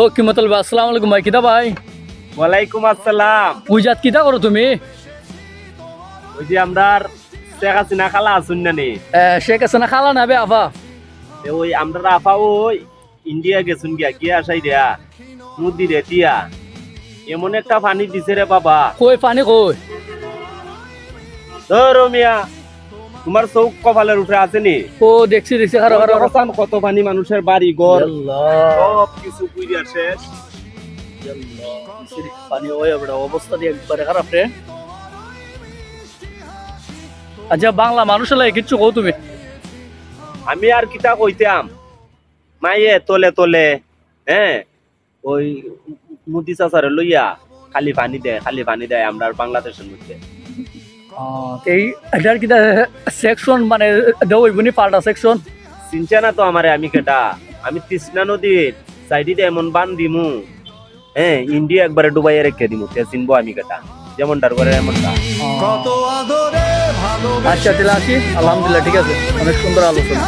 ও কি মতলব আসসালামু আলাইকুম ভাই কিতা ভাই ওয়ালাইকুম আসসালাম। পূজাত কিতা করো তুমি ওই যে আমরা শেখ হাসিনা খালা আসুন না নি? শেখ হাসিনা খালা না বে আফা? ওই আমরা আফা ওই ইন্ডিয়া গেছুন গিয়া গিয়া আসাই দেয়া মুদি রে তিয়া এমন একটা পানি দিছে রে বাবা। কই পানি কই? ধরো মিয়া। তোমার চৌক কপালের উপরে আছে নি? ও দেখছি দেখছি খারো। অবস্থান কত পানি মানুষের বাড়ি ঘর? আল্লাহ সব কিছু বুঝিয়া শেষ পানি ওই বড় অবস্থা দিয়ে একবারে খারাপ রে। আচ্ছা বাংলা মানুষ লাগে কিচ্ছু কও তুমি? আমি আর কিতা কইতাম? মাইয়ে তলে তলে হ্যাঁ ওই মুদি চাচারে লইয়া খালি পানি দেয় খালি পানি দেয় আমরা বাংলাদেশের মধ্যে। এই এটার কিটা সেকশন মানে দেও ইবনি পাল্টা সেকশন চিনছে না তো আমারে আমি কেটা। আমি তৃষ্ণা নদীর সাইডিতে এমন বান দিমু। হ্যাঁ ইন্ডিয়া একবারে ডুবাইয়ে রেখে দিমু। তে চিনবো আমি কেটা। যেমনটার করে এমনটা। কত আদরে আচ্ছা তাহলে আসি। আলহামদুলিল্লাহ ঠিক আছে। অনেক সুন্দর আলোচনা।